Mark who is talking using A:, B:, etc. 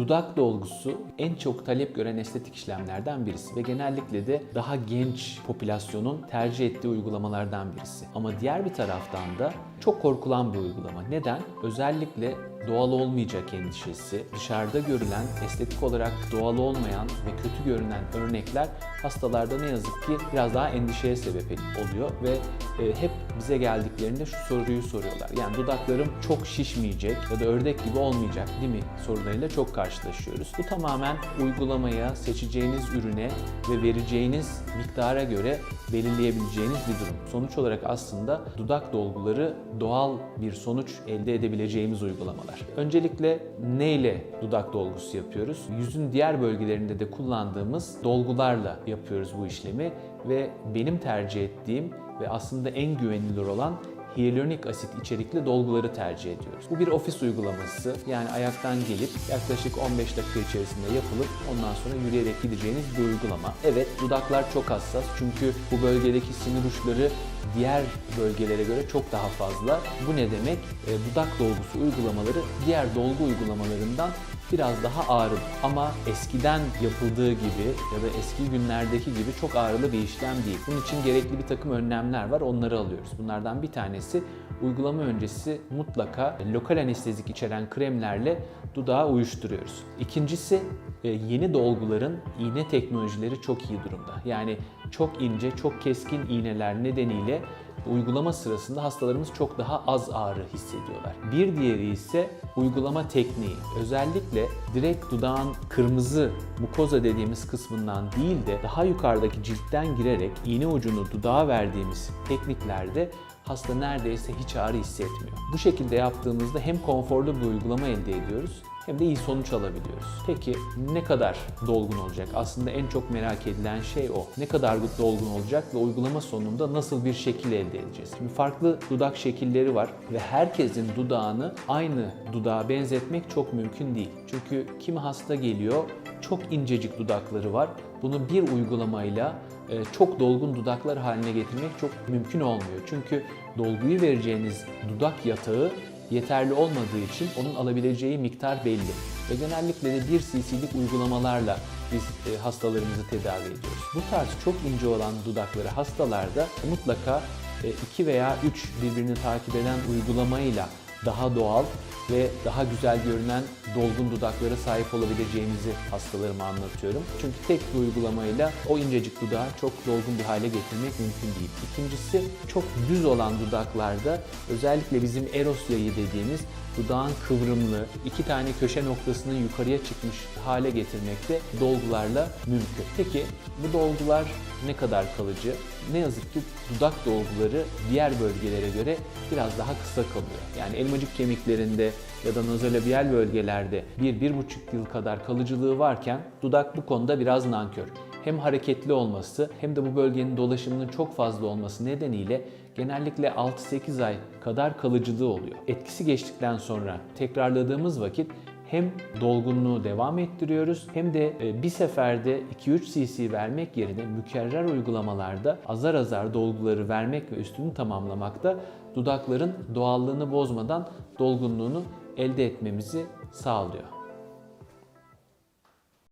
A: Dudak dolgusu en çok talep gören estetik işlemlerden birisi ve genellikle de daha genç popülasyonun tercih ettiği uygulamalardan birisi. Ama diğer bir taraftan da çok korkulan bir uygulama. Neden? Özellikle doğal olmayacak endişesi, dışarıda görülen estetik olarak doğal olmayan ve kötü görünen örnekler hastalarda ne yazık ki biraz daha endişeye sebep oluyor ve e, hep bize geldiklerinde şu soruyu soruyorlar. Yani dudaklarım çok şişmeyecek ya da ördek gibi olmayacak değil mi sorularıyla çok karşılaşıyoruz. Bu tamamen uygulamaya, seçeceğiniz ürüne ve vereceğiniz miktara göre belirleyebileceğiniz bir durum. Sonuç olarak aslında dudak dolguları doğal bir sonuç elde edebileceğimiz uygulamalar. Öncelikle neyle dudak dolgusu yapıyoruz? Yüzün diğer bölgelerinde de kullandığımız dolgularla yapıyoruz bu işlemi ve benim tercih ettiğim ve aslında en güvenilir olan hyaluronik asit içerikli dolguları tercih ediyoruz. Bu bir ofis uygulaması. Yani ayaktan gelip yaklaşık 15 dakika içerisinde yapılıp ondan sonra yürüyerek gideceğiniz bir uygulama. Evet dudaklar çok hassas çünkü bu bölgedeki sinir uçları diğer bölgelere göre çok daha fazla. Bu ne demek? E, dudak dolgusu uygulamaları diğer dolgu uygulamalarından biraz daha ağrı ama eskiden yapıldığı gibi ya da eski günlerdeki gibi çok ağrılı bir işlem değil. Bunun için gerekli bir takım önlemler var onları alıyoruz. Bunlardan bir tanesi uygulama öncesi mutlaka lokal anestezik içeren kremlerle dudağı uyuşturuyoruz. İkincisi e, yeni dolguların iğne teknolojileri çok iyi durumda. Yani çok ince, çok keskin iğneler nedeniyle uygulama sırasında hastalarımız çok daha az ağrı hissediyorlar. Bir diğeri ise uygulama tekniği. Özellikle direkt dudağın kırmızı mukoza dediğimiz kısmından değil de daha yukarıdaki ciltten girerek iğne ucunu dudağa verdiğimiz tekniklerde hasta neredeyse hiç ağrı hissetmiyor. Bu şekilde yaptığımızda hem konforlu bir uygulama elde ediyoruz hem de iyi sonuç alabiliyoruz. Peki ne kadar dolgun olacak? Aslında en çok merak edilen şey o. Ne kadar dolgun olacak ve uygulama sonunda nasıl bir şekil elde edeceğiz? Şimdi farklı dudak şekilleri var ve herkesin dudağını aynı dudağa benzetmek çok mümkün değil. Çünkü kimi hasta geliyor, çok incecik dudakları var. Bunu bir uygulamayla e, çok dolgun dudaklar haline getirmek çok mümkün olmuyor. Çünkü dolguyu vereceğiniz dudak yatağı yeterli olmadığı için onun alabileceği miktar belli. Ve genellikle de 1 cc'lik uygulamalarla biz e, hastalarımızı tedavi ediyoruz. Bu tarz çok ince olan dudakları hastalarda mutlaka 2 veya 3 birbirini takip eden uygulamayla daha doğal ve daha güzel görünen dolgun dudaklara sahip olabileceğimizi hastalarıma anlatıyorum. Çünkü tek bir uygulamayla o incecik dudağı çok dolgun bir hale getirmek mümkün değil. İkincisi çok düz olan dudaklarda özellikle bizim eros yayı dediğimiz dudağın kıvrımlı, iki tane köşe noktasının yukarıya çıkmış hale getirmek de dolgularla mümkün. Peki bu dolgular ne kadar kalıcı? Ne yazık ki dudak dolguları diğer bölgelere göre biraz daha kısa kalıyor. Yani elmacık kemiklerinde ya da nazolabial bölgelerde 1-1,5 yıl kadar kalıcılığı varken dudak bu konuda biraz nankör. Hem hareketli olması hem de bu bölgenin dolaşımının çok fazla olması nedeniyle genellikle 6-8 ay kadar kalıcılığı oluyor. Etkisi geçtikten sonra tekrarladığımız vakit hem dolgunluğu devam ettiriyoruz hem de e, bir seferde 2-3 cc vermek yerine mükerrer uygulamalarda azar azar dolguları vermek ve üstünü tamamlamakta dudakların doğallığını bozmadan dolgunluğunu elde etmemizi sağlıyor.